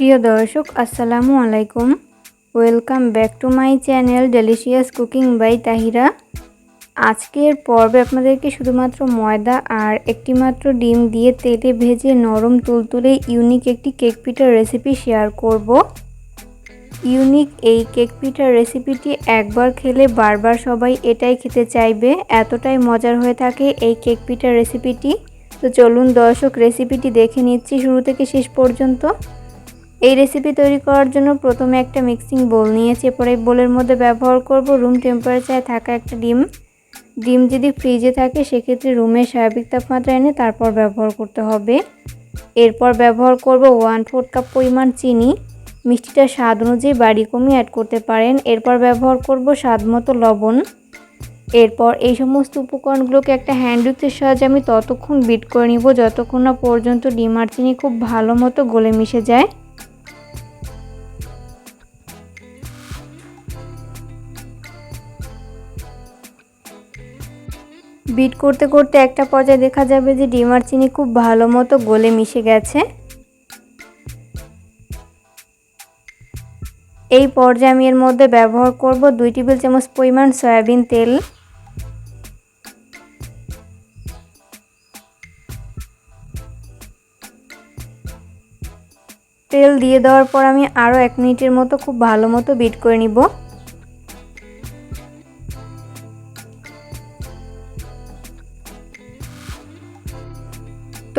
প্রিয় দর্শক, আসসালামু আলাইকুম। Welcome back to my channel delicious cooking by Tahira আজকের পর্বে আপনাদেরকে শুধুমাত্র ময়দা আর একটি মাত্র ডিম দিয়ে তেলে ভেজে নরম তুলতুলে ইউনিক একটি কেক পিঠার রেসিপি শেয়ার করব। ইউনিক এই কেক পিঠার রেসিপিটি একবার খেলে বারবার সবাই এটাই খেতে চাইবে, এতটাই মজার হয়ে থাকে এই কেক পিঠার রেসিপিটি তো চলুন দর্শক রেসিপিটি দেখে নিচ্ছি শুরু থেকে শেষ পর্যন্ত। এই রেসিপি তৈরি করার জন্য প্রথমে একটা মিক্সিং বোল নিয়েছি। পরে বোলের মধ্যে ব্যবহার করব রুম টেম্পারেচারে থাকা একটা ডিম। ডিম যদি ফ্রিজে থাকে, সেক্ষেত্রে রুমের স্বাভাবিক তাপমাত্রা এনে তারপর ব্যবহার করতে হবে। এরপর ব্যবহার করব ওয়ান ফোর কাপ পরিমাণ চিনি। মিষ্টিটা স্বাদ অনুযায়ী বাড়ি কমিয়ে অ্যাড করতে পারেন। এরপর ব্যবহার করব স্বাদ মতো লবণ। এরপর এই সমস্ত উপকরণগুলোকে একটা হ্যান্ড উইক্সের সাহায্যে আমি ততক্ষণ বিট করে নিব, যতক্ষণ না পর্যন্ত ডিম আর চিনি খুব ভালো মতো গলে মিশে যায়। বিট করতে করতে একটা পর্যায়ে দেখা যাবে যে ডিম আর চিনি খুব ভালো মতো গলে মিশে গেছে। এই পর্যায়ে আমি এর মধ্যে ব্যবহার করব দুই টেবিল চামচ পরিমাণ সয়াবিন তেল। তেল দিয়ে দেওয়ার পর আমি আরও এক মিনিটের মতো খুব ভালো মতো বিট করে নিব।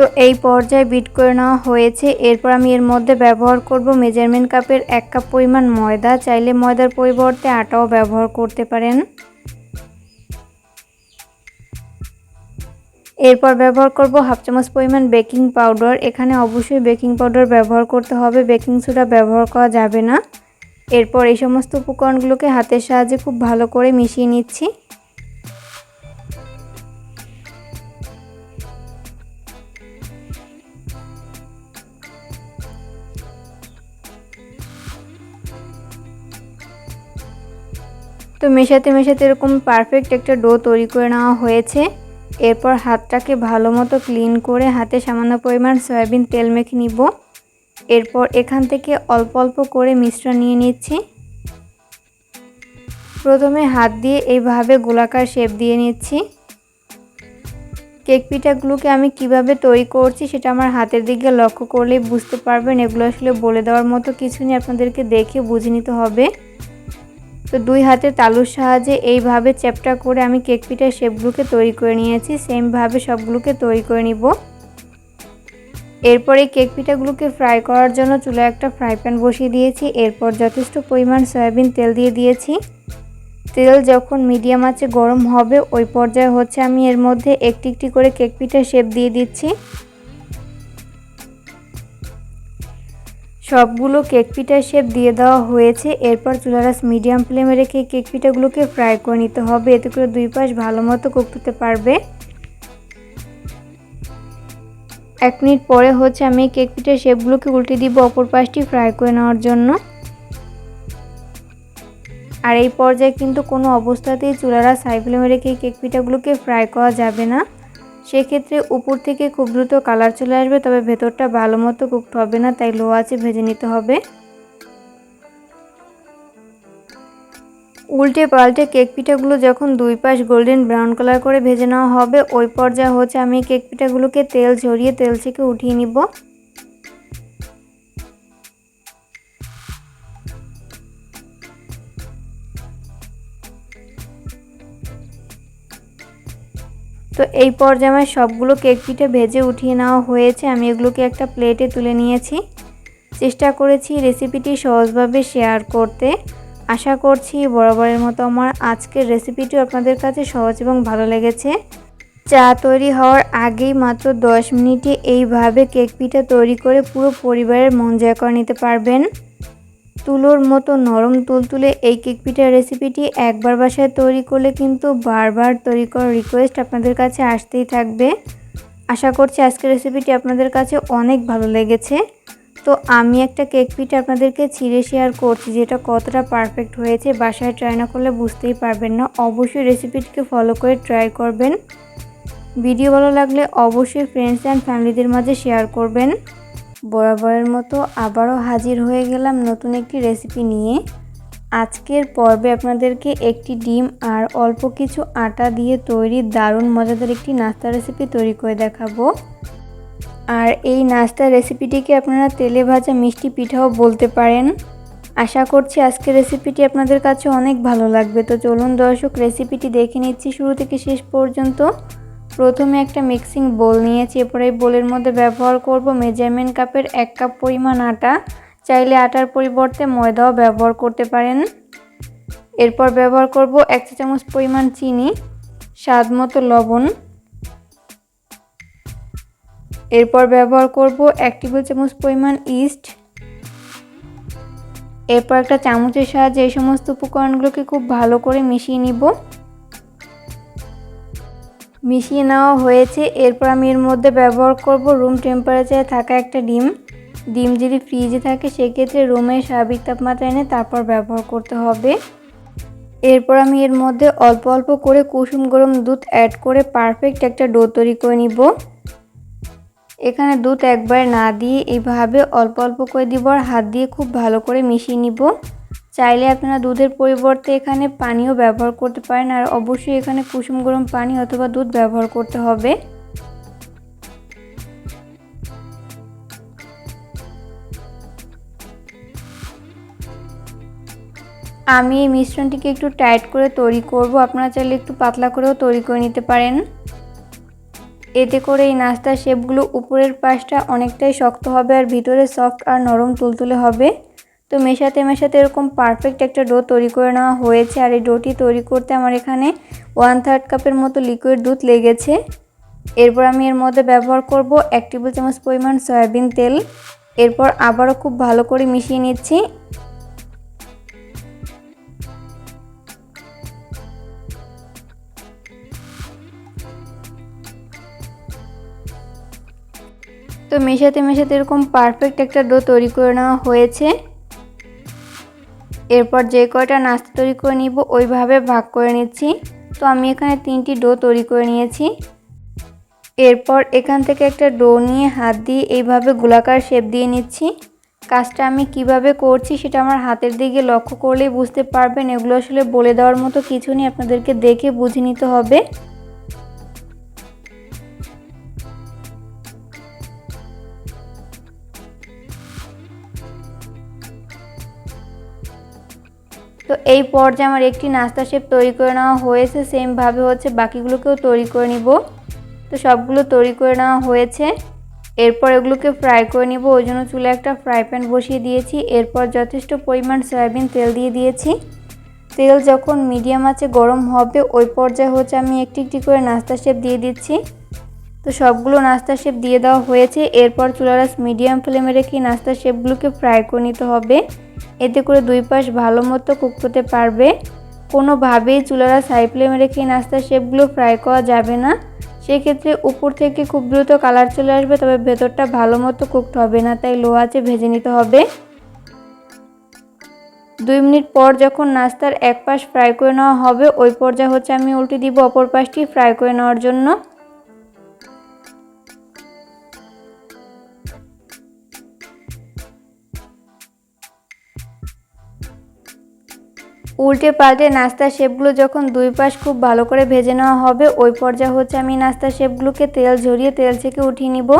তো এই পর্যায়ে বিট করে নেওয়া হয়েছে। এরপর আমি এর মধ্যে ব্যবহার করব মেজারমেন্ট কাপের এক কাপ পরিমাণ ময়দা। চাইলে ময়দার পরিবর্তে আটাও ব্যবহার করতে পারেন। এরপর ব্যবহার করব হাফ চামচ পরিমাণ বেকিং পাউডার। এখানে অবশ্যই বেকিং পাউডার ব্যবহার করতে হবে। বেকিং সোডা ব্যবহার করা যাবে না। এরপর এই সমস্ত উপকরণগুলোকে হাতের সাহায্যে খুব ভালো করে মিশিয়ে নিচ্ছি। তো মেশাতে মেশাতে এরকম পারফেক্ট একটা ডো তৈরি করে নেওয়া হয়েছে। এরপর হাতটাকে ভালো মতো ক্লিন করে হাতে সামান্য পরিমাণ সয়াবিন তেল মেখে নিব। এরপর এখান থেকে অল্প অল্প করে মিশ্রণ নিয়ে নিচ্ছি। প্রথমে হাত দিয়ে এইভাবে গোলাকার শেপ দিয়ে নিচ্ছি। কেক পিঠাগুলোকে আমি কীভাবে তৈরি করছি সেটা আমার হাতের দিকে লক্ষ্য করলেই বুঝতে পারবেন। এগুলো আসলে বলে দেওয়ার মতো কিছু নেই, আপনাদেরকে দেখে বুঝে নিতে হবে। তো দুই হাতের তালুর সাহায্যে এইভাবে চ্যাপটা করে আমি কেক পিঠার শেপগুলোকে তৈরি করে নিয়েছি, সেমভাবে সবগুলোকে তৈরি করে নিব। এরপরে কেক পিঠাগুলোকে ফ্রাই করার জন্য চুলে একটা ফ্রাই প্যান বসিয়ে দিয়েছি। এরপর যথেষ্ট পরিমাণ সয়াবিন তেল দিয়ে দিয়েছি। তেল যখন মিডিয়াম আছে গরম হবে, ওই পর্যায়ে হচ্ছে আমি এর মধ্যে একটি একটি করে কেক পিঠার শেপ দিয়ে দিচ্ছি। সবগুলো কেক পিঠার শেপ দিয়ে দেওয়া হয়েছে। এরপর চুলারাস মিডিয়াম ফ্লেমে রেখে কেক পিঠাগুলোকে ফ্রাই করে নিতে হবে। এতে করে দুই পাশ ভালো মতো কুকতে পারবে। এক মিনিট পরে হচ্ছে আমি কেক পিঠার শেপগুলোকে উল্টে দিব অপর পাশটি ফ্রাই করে নেওয়ার জন্য। আর এই পর্যায়ে কিন্তু কোনো অবস্থাতেই চুলারা সাই ফ্লেমে রেখে কেক পিঠাগুলোকে ফ্রাই করা যাবে না। সেক্ষেত্রে উপর থেকে খুব দ্রুত কালার চলে আসবে, তবে ভেতরটা ভালো মতো কুকড হবে না, তাই লো আছে ভেজে নিতে হবে। উল্টে পাল্টে কেক পিঠাগুলো যখন দুই পাশ গোল্ডেন ব্রাউন কালার করে ভেজে নেওয়া হবে, ওই পর্যায়ে হচ্ছে আমি কেক পিঠাগুলোকে তেল ঝরিয়ে তেল থেকে উঠিয়ে নিব। তো এই পর্যায়ে আমার সবগুলো কেক পিঠে ভেজে উঠিয়ে নেওয়া হয়েছে। আমি এগুলোকে একটা প্লেটে তুলে নিয়েছি। চেষ্টা করেছি রেসিপিটি সহজভাবে শেয়ার করতে। আশা করছি বরাবরের মতো আমার আজকের রেসিপিটি আপনাদের কাছে সহজ এবং ভালো লেগেছে। চা তৈরি হওয়ার আগেই মাত্র 10 মিনিটে এইভাবে কেক পিঠা তৈরি করে পুরো পরিবারের মন জয় করে নিতে পারবেন। তুলোর মতো নরম তুলতুলে এই কেক পিঠার রেসিপিটি একবার বাসায় তৈরি করলে কিন্তু বারবার তৈরি করার রিকোয়েস্ট আপনাদের কাছে আসতেই থাকবে। আশা করছি আজকের রেসিপিটি আপনাদের কাছে অনেক ভালো লেগেছে। তো আমি একটা কেক পিঠা আপনাদেরকে ছিঁড়ে শেয়ার করছি যেটা কতটা পারফেক্ট হয়েছে, বাসায় ট্রাই না করলে বুঝতেই পারবেন না। অবশ্যই রেসিপিটিকে ফলো করে ট্রাই করবেন। ভিডিও ভালো লাগলে অবশ্যই ফ্রেন্ডস অ্যান্ড ফ্যামিলিদের মাঝে শেয়ার করবেন। বরাবরের মতো আবারও হাজির হয়ে গেলাম নতুন একটি রেসিপি নিয়ে। আজকের পর্বে আপনাদেরকে একটি ডিম আর অল্প কিছু আটা দিয়ে তৈরি দারুণ মজাদার একটি নাস্তা রেসিপি তৈরি করে দেখাবো। আর এই নাস্তা রেসিপিটিকে আপনারা তেলে ভাজা মিষ্টি পিঠাও বলতে পারেন। আশা করছি আজকের রেসিপিটি আপনাদের কাছে অনেক ভালো লাগবে। তো চলুন দর্শক রেসিপিটি দেখে নিচ্ছি। শুরু থেকে শেষ পর্যন্ত প্রথমে একটা মিক্সিং বোল নিয়েছি, এরপরে এই বোলের মধ্যে ব্যবহার করব মেজারমেন্ট কাপের এক কাপ পরিমাণ আটা। চাইলে আটার পরিবর্তে ময়দাও ব্যবহার করতে পারেন। এরপর ব্যবহার করব এক চামচ পরিমাণ চিনি, স্বাদ মতো লবণ। এরপর ব্যবহার করব এক টেবিল চামচ পরিমাণ ইস্ট। এরপর একটা চামচের সাহায্যে এই সমস্ত উপকরণগুলোকে খুব ভালো করে মিশিয়ে নিব। মিশিয়ে নেওয়া হয়েছে। এরপর আমি এর মধ্যে ব্যবহার করব রুম টেম্পারেচারে থাকা একটা ডিম। ডিম যদি ফ্রিজে থাকে, সেক্ষেত্রে রুমের স্বাভাবিক তাপমাত্রা এনে তারপর ব্যবহার করতে হবে। এরপর আমি এর মধ্যে অল্প অল্প করে কুসুম গরম দুধ অ্যাড করে পারফেক্ট একটা ডো তৈরি করে নিব। এখানে দুধ একবার না দিয়ে এইভাবে অল্প অল্প করে দিব আর হাত দিয়ে খুব ভালো করে মিশিয়ে নিব। চাইলে আপনারা দুধের পরিবর্তে এখানে পানিও ব্যবহার করতে পারেন আর অবশ্যই এখানে কুসুম গরম পানি অথবা দুধ ব্যবহার করতে হবে। আমি এই মিশ্রণটিকে একটু টাইট করে তৈরি করব। আপনারা চাইলে একটু পাতলা করেও তৈরি করে নিতে পারেন। এতে করে এই নাস্তার শেপগুলো উপরের পাশটা অনেকটাই শক্ত হবে আর ভিতরে সফট আর নরম তুলতুলে হবে। তো মেশাতে মেশাতে এরকম পারফেক্ট একটা ডো তৈরি করে নেওয়া হয়েছে। আর এই ডোটি তৈরি করতে আমার এখানে ওয়ান থার্ড কাপের মতো লিকুইড দুধ লেগেছে। এরপর আমি এর মধ্যে ব্যবহার করব এক টেবিল চামচ পরিমাণ সয়াবিন তেল। এরপর আবারও খুব ভালো করে মিশিয়ে নিচ্ছি। তো মেশাতে মেশাতে এরকম পারফেক্ট একটা ডো তৈরি করে নেওয়া হয়েছে। এরপর যে কয়টা নাস্তা তৈরি করে নিব, ওইভাবে ভাগ করে নিচ্ছি। তো আমি এখানে তিনটি ডো তৈরি করে নিয়েছি। এরপর এখান থেকে একটা ডো নিয়ে হাত দিয়ে এইভাবে গোলাকার শেপ দিয়ে নিচ্ছি। কাজটা আমি কীভাবে করছি সেটা আমার হাতের দিকে লক্ষ্য করলেই বুঝতে পারবেন। এগুলো আসলে বলে দেওয়ার মতো কিছু নেই, আপনাদেরকে দেখে বুঝে নিতে হবে। তো এই পর্যায়ে আমার একটি নাস্তা শেপ তৈরি করে নেওয়া হয়েছে সেমভাবে হচ্ছে বাকিগুলোকেও তৈরি করে নিব। তো সবগুলো তৈরি করে নেওয়া হয়েছে। এরপর এগুলোকে ফ্রাই করে নিব। ওই জন্য চুলে একটা ফ্রাই প্যান বসিয়ে দিয়েছি। এরপর যথেষ্ট পরিমাণ সয়াবিন তেল দিয়ে দিয়েছি। তেল যখন মিডিয়াম আছে গরম হবে, ওই পর্যায়ে হচ্ছে আমি একটি একটি করে নাস্তা শেপ দিয়ে দিচ্ছি। তো সবগুলো নাস্তা শেপ দিয়ে দেওয়া হয়েছে। এরপর চুলারাস মিডিয়াম ফ্লেমে রেখে নাস্তা শেপগুলোকে ফ্রাই করে নিতে হবে। এতে করে দুই পাশ ভালো মতো কুক করতে পারবে। কোনোভাবেই চুলারা সাই ফ্লেমে রেখে নাস্তার শেপগুলো ফ্রাই করা যাবে না। সেক্ষেত্রে উপর থেকে খুব দ্রুত কালার চলে আসবে, তবে ভেতরটা ভালো মতো কুকড হবে না, তাই লো আছে ভেজে নিতে হবে। দুই মিনিট পর যখন নাস্তার এক পাশ ফ্রাই করে নেওয়া হবে, ওই পর্যায়ে হচ্ছে আমি উল্টে দিব অপর পাশটি ফ্রাই করে নেওয়ার জন্য। উল্টে পাল্টে নাস্তার শেপগুলো যখন দুই পাশ খুব ভালো করে ভেজে নেওয়া হবে, ওই পর্যায়ে হচ্ছে আমি নাস্তার শেপগুলোকে তেল ঝরিয়ে তেল থেকে উঠিয়ে নিব।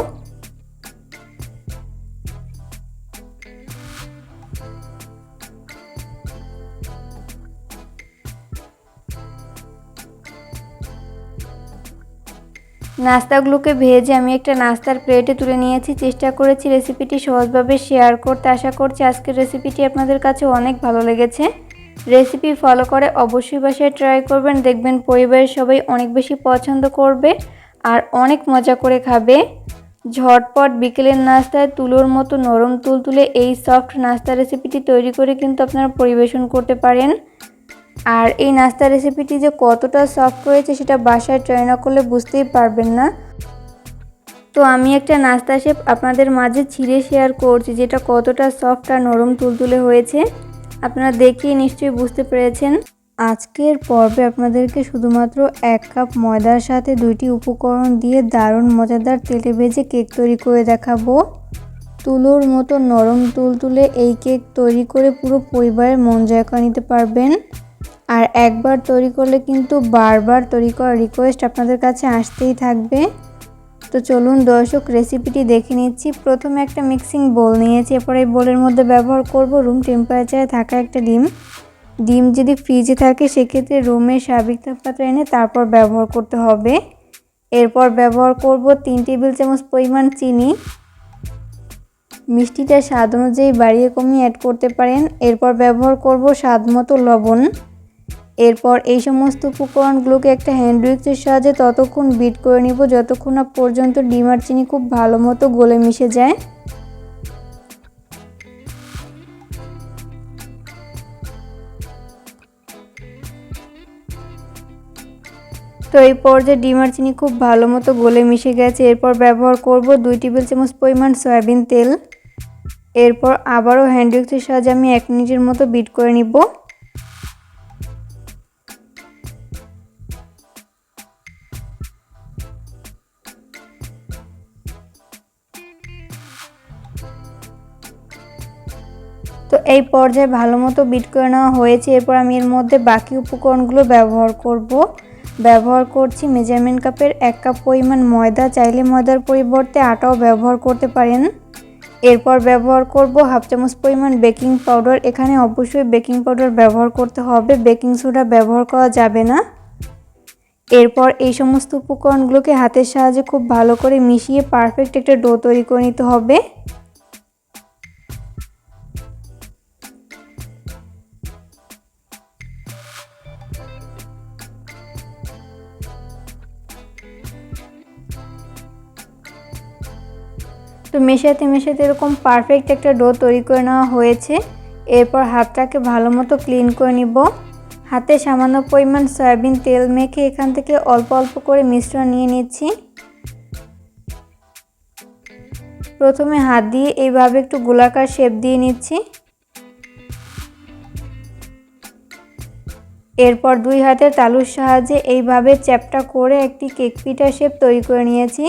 নাস্তাগুলোকে ভেজে আমি একটা নাস্তার প্লেটে তুলে নিয়েছি। চেষ্টা করেছি রেসিপিটি সহজভাবে শেয়ার করতে। আশা করছি আজকের রেসিপিটি আপনাদের কাছে অনেক ভালো লেগেছে। রেসিপি ফলো করে অবশ্যই বাসায় ট্রাই করবেন। দেখবেন পরিবারের সবাই অনেক বেশি পছন্দ করবে আর অনেক মজা করে খাবে। ঝটপট বিকেলের নাস্তায় তুলোর মতো নরম তুল তুলে এই সফট নাস্তা রেসিপিটি তৈরি করে কিন্তু আপনারা পরিবেশন করতে পারেন। আর এই নাস্তা রেসিপিটি যে কতটা সফট হয়েছে সেটা বাসায় ট্রাই না করলে বুঝতেই পারবেন না। তো আমি একটা নাস্তা শেপ আপনাদের মাঝে ছিঁড়ে শেয়ার করছি যেটা কতটা সফট আর নরম তুলতুলে হয়েছে। আপনারা দেখিয়ে নিশ্চয়ই বুঝতে পেরেছেন। আজকের পর্বে আপনাদেরকে শুধুমাত্র এক কাপ ময়দার সাথে দুইটি উপকরণ দিয়ে দারুণ মজাদার তেলে ভেজে কেক তৈরি করে দেখাবো। তুলোর মতো নরম তুলতুলে এই কেক তৈরি করে পুরো পরিবারের মন জয় করে নিতে পারবেন। আর একবার তৈরি করলে কিন্তু বারবার তৈরি করার রিকোয়েস্ট আপনাদের কাছে আসতেই থাকবে। তো চলুন দর্শক রেসিপিটি দেখে নিচ্ছি। প্রথমে একটা মিক্সিং বোল নিয়েছি, এরপর এই বোলের মধ্যে ব্যবহার করব রুম টেম্পারেচারে থাকা একটা ডিম। ডিম যদি ফ্রিজে থাকে, সেক্ষেত্রে রুমের স্বাভাবিক তাপমাত্রা এনে তারপর ব্যবহার করতে হবে। এরপর ব্যবহার করব তিন টেবিল চামচ পরিমাণ চিনি। মিষ্টিটা স্বাদ অনুযায়ী বাড়িয়ে কমিয়ে অ্যাড করতে পারেন। এরপর ব্যবহার করব স্বাদ মতো লবণ। এরপর এই সমস্ত উপকরণগুলোকে একটা হ্যান্ড উইক্সের সাহায্যে ততক্ষণ বিট করে নিব, যতক্ষণ না পর্যন্ত ডিম আর চিনি খুব ভালো মতো গলে মিশে যায়। তো এই পর্যায়ে ডিম আর চিনি খুব ভালো মতো গলে মিশে গেছে। এরপর ব্যবহার করব দুই টেবিল চামচ পরিমাণ সয়াবিন তেল। এরপর আবারও হ্যান্ড উইক্সের সাহায্যে আমি এক মিনিটের মতো বিট করে নিব। এই পর্যায়ে ভালো মতো বিট করে নেওয়া হয়েছে। এরপর আমি এর মধ্যে বাকি উপকরণগুলো ব্যবহার করব। ব্যবহার করছি মেজারমেন্ট কাপের এক কাপ পরিমাণ ময়দা। চাইলে ময়দার পরিবর্তে আটাও ব্যবহার করতে পারেন। এরপর ব্যবহার করব হাফ চামচ পরিমাণ বেকিং পাউডার এখানে অবশ্যই বেকিং পাউডার ব্যবহার করতে হবে। বেকিং সোডা ব্যবহার করা যাবে না। এরপর এই সমস্ত উপকরণগুলোকে হাতের সাহায্যে খুব ভালো করে মিশিয়ে পারফেক্ট একটা ডো তৈরি করে নিতে হবে। তো মেশাতে মেশাতে এরকম পারফেক্ট একটা ডো তৈরি করে নেওয়া হয়েছে। এরপর হাতটাকে ভালো মতো ক্লিন করে নিব। হাতে সামান্য পরিমাণ সয়াবিন তেল মেখে এখান থেকে অল্প অল্প করে মিশ্রণ নিয়ে নিচ্ছি। প্রথমে হাত দিয়ে এইভাবে একটু গোলাকার শেপ দিয়ে নিচ্ছি। এরপর দুই হাতের তালুর সাহায্যে এইভাবে চ্যাপটা করে একটি কেক পিঠা শেপ তৈরি করে নিয়েছি।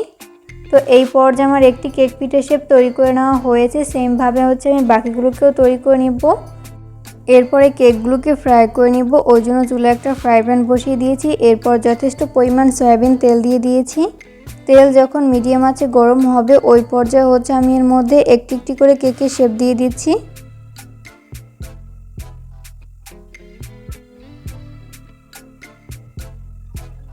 তো এই পর্যায়ে আমার একটি কেক পিঠে শেপ তৈরি করে নেওয়া হয়েছে। সেমভাবে হচ্ছে আমি বাকিগুলোকেও তৈরি করে নিব। এরপরে কেকগুলোকে ফ্রাই করে নিব। ওই জন্য চুলে একটা ফ্রাই প্যান বসিয়ে দিয়েছি। এরপর যথেষ্ট পরিমাণ সয়াবিন তেল দিয়ে দিয়েছি। তেল যখন মিডিয়াম আছে গরম হবে, ওই পর্যায়ে হচ্ছে আমি এর মধ্যে একটি একটি করে কেকের শেপ দিয়ে দিচ্ছি।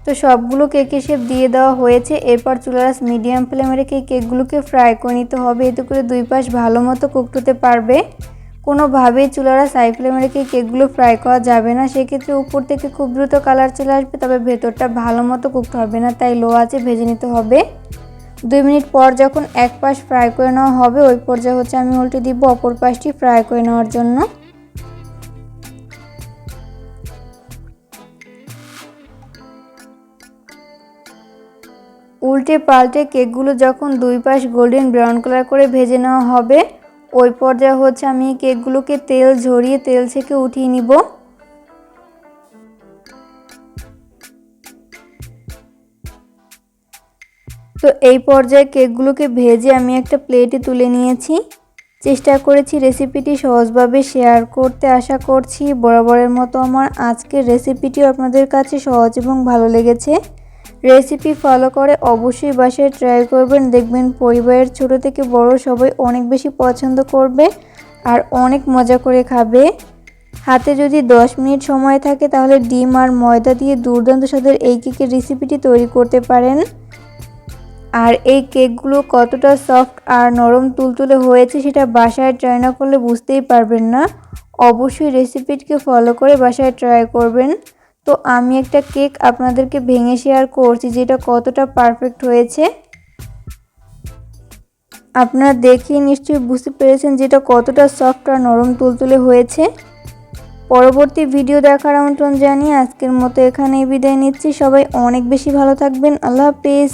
তো সবগুলো কেকের শেপ দিয়ে দেওয়া হয়েছে। এরপর চুলারাস মিডিয়াম ফ্লেমে রেখে কেকগুলোকে ফ্রাই করে নিতে হবে। এতে করে দুই পাশ ভালো মতো কুকড হতে পারবে। কোনোভাবেই চুলারা সাই ফ্লেমে রেখে কেকগুলো ফ্রাই করা যাবে না। সেক্ষেত্রে উপর থেকে খুব দ্রুত কালার চলে আসবে, তবে ভেতরটা ভালো মতো কুকড হবে না, তাই লো আছে ভেজে নিতে হবে। দুই মিনিট পর যখন এক পাশ ফ্রাই করে নেওয়া হবে, ওই পর্যায়ে হচ্ছে আমি উল্টে দিব অপর পাশটি ফ্রাই করে নেওয়ার জন্য। উল্টে পাল্টে কেকগুলো যখন দুই পাশ গোল্ডেন ব্রাউন কালার করে ভেজে নেওয়া হবে, ওই পর্যায়ে হচ্ছে আমি কেকগুলোকে তেল ঝরিয়ে তেল থেকে উঠিয়ে নিব। তো এই পর্যায়ে কেকগুলোকে ভেজে আমি একটা প্লেটে তুলে নিয়েছি। চেষ্টা করেছি রেসিপিটি সহজভাবে শেয়ার করতে, আশা করছি বরাবরের মতো আমার আজকের রেসিপিটি আপনাদের কাছে সহজ এবং ভালো লেগেছে। রেসিপি ফলো করে অবশ্যই বাসায় ট্রাই করবেন। দেখবেন পরিবারের ছোট থেকে বড় সবাই অনেক বেশি পছন্দ করবে আর অনেক মজা করে খাবে। হাতে যদি 10 মিনিট সময় থাকে তাহলে ডিম আর ময়দা দিয়ে দুর্দান্ত স্বাদের এই কেকের রেসিপিটি তৈরি করতে পারেন। আর এই কেকগুলো কতটা সফট আর নরম তুলতুলে হয়েছে সেটা বাসায় ট্রাই না করলে বুঝতেই পারবেন না। অবশ্যই রেসিপিটিকে ফলো করে বাসায় ট্রাই করবেন। তো আমি একটা কেক আপনাদেরকে ভেঙে শেয়ার করছি, যেটা কতটা পারফেক্ট হয়েছে। আপনারা দেখেই নিশ্চয়ই বুঝতে পেরেছেন যেটা কতটা সফট আর নরম তুলতুলে হয়েছে। পরবর্তী ভিডিও দেখার আমন্ত্রণ জানিয়ে আজকের মতো এখানেই বিদায় নিচ্ছি। সবাই অনেক বেশি ভালো থাকবেন। আল্লাহ হাফিজ।